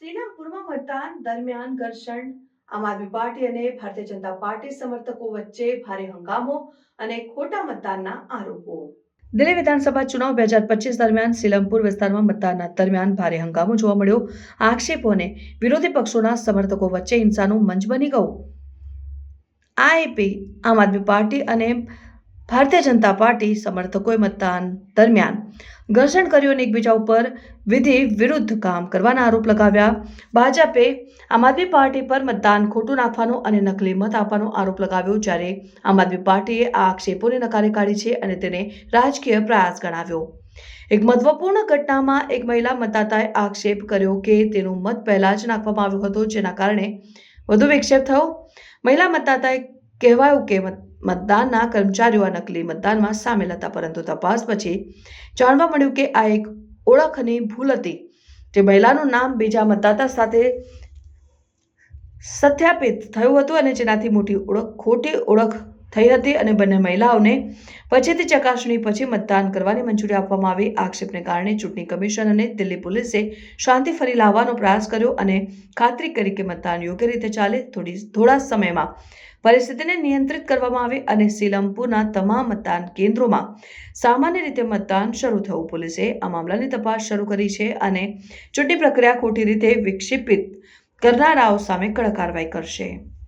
શ્રીરામપુરમાં મતદાન દરમિયાન ઘર્ષણ, આમ આદમી પાર્ટી અને ભારતીય જનતા પાર્ટી સમર્થકો વચ્ચે ભારે હંગામો અને ખોટા મતદાનના આરોપો. દિલ્હી વિધાનસભા ચુનાવ બે હજાર પચીસ દરમિયાન સિલમપુર વિસ્તારમાં મતદાનના દરમિયાન ભારે હંગામો જોવા મળ્યો. આક્ષેપો અને વિરોધી પક્ષોના સમર્થકો વચ્ચે હિંસાનું મંચ બની ગયું. આઈપી, આમ આદમી પાર્ટી અને ભારતીય જનતા પાર્ટી સમર્થકોએ મતદાન દરમિયાન ઘર્ષણ કર્યું અને એકબીજા ઉપર વિધિ વિરુદ્ધ કામ કરવાના આરોપ લગાવ્યા. ભાજપે આમ આદમી પાર્ટી પર મતદાન ખોટું નાખવાનો અને નકલી મત આપવાનો આરોપ લગાવ્યો જ્યારે આમ આદમી પાર્ટીએ આ આક્ષેપોને નકારી કાઢી છે અને તેને રાજકીય પ્રયાસ ગણાવ્યો. એક મહત્વપૂર્ણ ઘટનામાં એક મહિલા મતદાતાએ આક્ષેપ કર્યો કે તેનું મત પહેલા જ નાખવામાં આવ્યો હતો, જેના કારણે વધુ વિક્ષેપ થયો. મહિલા મતદાતાએ કહેવાયું કે મત- મતદાનના કર્મચારીઓ આ નકલી મતદાનમાં સામેલ હતા, પરંતુ તપાસ પછી જાણવા મળ્યું કે આ એક ઓળખની ભૂલ હતી, જે મહિલાનું નામ બીજા મતદાતા સાથે સત્યાપિત થયું હતું અને જેનાથી મોટી ઓળખ, ખોટી ઓળખ થઈ હતી અને બંને મહિલાઓને પછીથી ચકાસણી પછી મતદાન કરવાની મંજૂરી આપવામાં આવી. આક્ષેપને કારણે ચૂંટણી કમિશન અને દિલ્હી પોલીસે શાંતિ ફરી લાવવાનો પ્રયાસ કર્યો અને ખાતરી કરી કે મતદાન યોગ્ય રીતે ચાલે. થોડી થોડા સમયમાં પરિસ્થિતિને નિયંત્રિત કરવામાં આવી અને સીલમપુરના તમામ મતદાન કેન્દ્રોમાં સામાન્ય રીતે મતદાન શરૂ થયું પોલીસે આ મામલાની તપાસ શરૂ કરી છે અને ચૂંટણી પ્રક્રિયા ખોટી રીતે વિક્ષેપિત કરનારાઓ સામે કડક કાર્યવાહી કરશે.